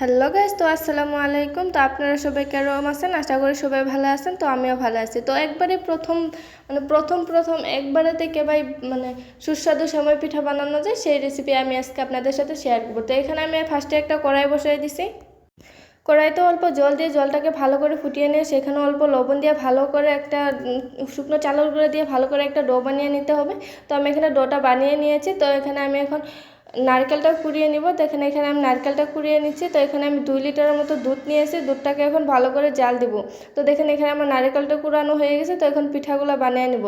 Hello guys তো আসসালামু আলাইকুম। তো আপনারা সবাই কেরম আছেন? আশা করি সবাই ভালো আছেন, তো আমিও ভালো আছি। তো একবারে প্রথম মানে প্রথম প্রথম একবারে থেকে ভাই মানে সুস্বাদু সময় পিঠা বানানো যায় সেই রেসিপি আমি আজকে আপনাদের সাথে শেয়ার করব। তো এখানে আমি ফার্স্টে একটা কড়াই বসিয়ে দিছি। কড়াইতে অল্প জল দিয়ে জলটাকে ভালো করে ফুটিয়ে নিয়ে সেখানে অল্প লবণ দিয়ে ভালো করে একটা শুকনো চালের গুঁড়ো দিয়ে ভালো করে একটা ডো বানিয়ে নিতে হবে। তো আমি এখানে ডোটা বানিয়ে নিয়েছি। তো এখানে আমি এখন নারকেলটা কুড়িয়ে নিব। দেখেন এখানে আমি নারকেলটা কুড়িয়ে নিচ্ছি। তো এখানে আমি দুই লিটারের মতো দুধ নিয়ে এসে দুধটাকে এখন ভালো করে জাল দিব। তো দেখেন এখানে আমার নারকেলটা কুড়ানো হয়ে গেছে। তো এখন পিঠাগুলো বানিয়ে নিব।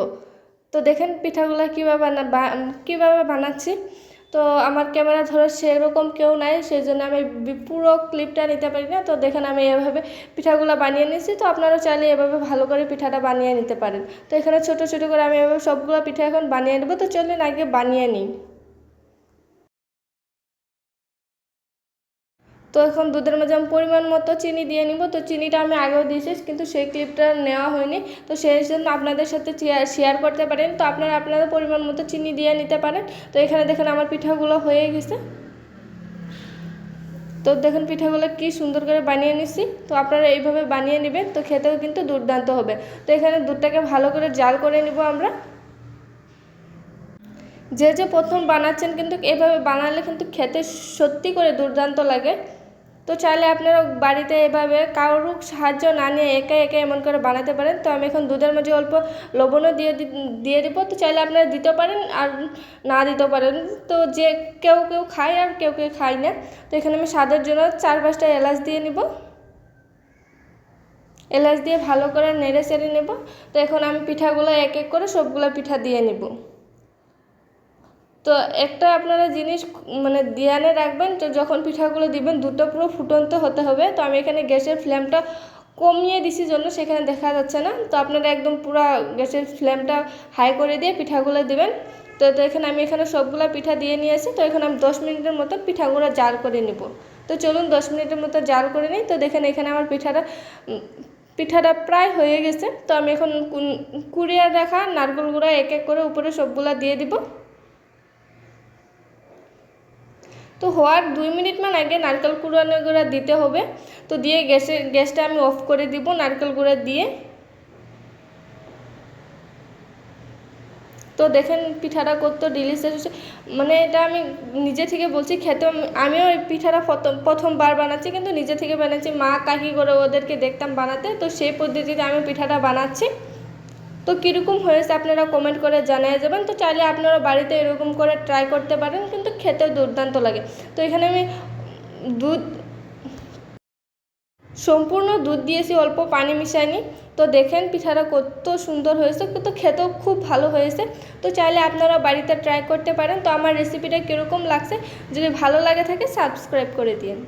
তো দেখেন পিঠাগুলো কীভাবে বানা কীভাবে বানাচ্ছি। তো আমার ক্যামেরা ধরো সেরকম কেউ নাই সেই জন্য আমি পুরো ক্লিপটা নিতে পারি না। তো দেখেন আমি এভাবে পিঠাগুলো বানিয়ে নিয়েছি। তো আপনারাও চাইলে এভাবে ভালো করে পিঠাটা বানিয়ে নিতে পারেন। তো এখানে ছোট ছোট করে আমি এভাবে সবগুলো পিঠা এখন বানিয়ে নেব। তো চলুন আগে বানিয়ে নিই। তো এখন দুধের মাঝে আমি পরিমাণ মতো চিনি দিয়ে নিব। তো চিনিটা আমি আগেও দিয়েছি, কিন্তু সেই ক্লিপটা নেওয়া হয়নি। তো সেই জন্য আপনাদের সাথে শেয়ার করতে পারেন। তো আপনারা আপনাদের পরিমাণ মতো চিনি দিয়ে নিতে পারেন। তো এখানে দেখেন আমার পিঠাগুলো হয়ে গেছে। তো দেখেন পিঠাগুলো কি সুন্দর করে বানিয়ে নিছি তো আপনারা এইভাবে বানিয়ে নেবেন, তো খেতেও কিন্তু দুর্দান্ত হবে। তো এখানে দুধটাকে ভালো করে জাল করে নিব আমরা। যে যে প্রথম বানাচ্ছেন কিন্তু এভাবে বানালে কিন্তু খেতে সত্যি করে দুর্দান্ত লাগে। তো চাইলে আপনারা বাড়িতে এভাবে কারোর সাহায্য না নিয়ে একা একা এমন করে বানাতে পারেন। তো আমি এখন দুধের মাঝে অল্প লবণও দিয়ে দিয়ে দিব। তো চাইলে আপনারা দিতে পারেন আর না দিতে পারেন। তো যে কেউ কেউ খায় আর কেউ কেউ খায় না। তো এখানে আমি স্বাদের জন্য চার পাঁচটা এলাচ দিয়ে নিব। এলাচ দিয়ে ভালো করে নেড়ে চেড়ে নেব। তো এখন আমি পিঠাগুলো এক এক করে সবগুলো পিঠা দিয়ে নিব। তো একটা আপনারা জিনিস মানে ধ্যানে রাখবেন যখন পিঠাগুলো দিবেন, দুটো পুরো ফুটন্ত হতে হবে। তো আমি এখানে গ্যাসের ফ্লেমটা কমিয়ে দিছি জন্য সেখানে দেখা যাচ্ছে না। তো আপনারা একদম পুরো গ্যাসের ফ্লেমটা হাই করে দিয়ে পিঠাগুলো দিবেন। তো তো এখানে আমি এখানে সবগুলো পিঠা দিয়ে নিয়ে নিয়েছি। তো এখানে আমি দশ মিনিটের মতো পিঠাগুলো জাল করে নিব। তো চলুন দশ মিনিটের মতো জাল করে নিই। তো দেখেন এখানে আমার পিঠাটা পিঠাটা প্রায় হয়ে গেছে। তো আমি এখন কুড়িয়ে রাখা নারকেল গুঁড়া এক এক করে উপরে সবগুলা দিয়ে দিব। তো হওয়ার দুই মিনিট মান আগে নারকেল কুড়ানো গুঁড়া দিতে হবে। তো দিয়ে গ্যাসে, গ্যাসটা আমি অফ করে দিব নারকেল গুঁড়া দিয়ে। তো দেখেন পিঠাটা কত ডিলিশিয়াস হচ্ছে মানে এটা আমি নিজে থেকে বলছি খেতে আমিও এই পিঠাটা প্রথম প্রথমবার বানাচ্ছি, কিন্তু নিজে থেকে বানাচ্ছি। মা কাকি করে ওদেরকে দেখতাম বানাতে, তো সেই পদ্ধতিতে আমি পিঠাটা বানাচ্ছি। তো কীরকম হয়েছে আপনারা কমেন্ট করে জানিয়ে যাবেন তো চাইলে আপনারা বাড়িতে এরকম করে ট্রাই করতে পারেন, কিন্তু খেতে দুর্দান্ত লাগে। তো এখানে আমি দুধ, সম্পূর্ণ দুধ দিয়েছি, অল্প পানি মিশাইনি তো দেখেন পিঠাটা কত সুন্দর হয়েছে, কিন্তু খেতেও খুব ভালো হয়েছে। তো চাইলে আপনারা বাড়িতে ট্রাই করতে পারেন। তো আমার রেসিপিটা কীরকম লাগছে, যদি ভালো লাগে থাকে সাবস্ক্রাইব করে দিন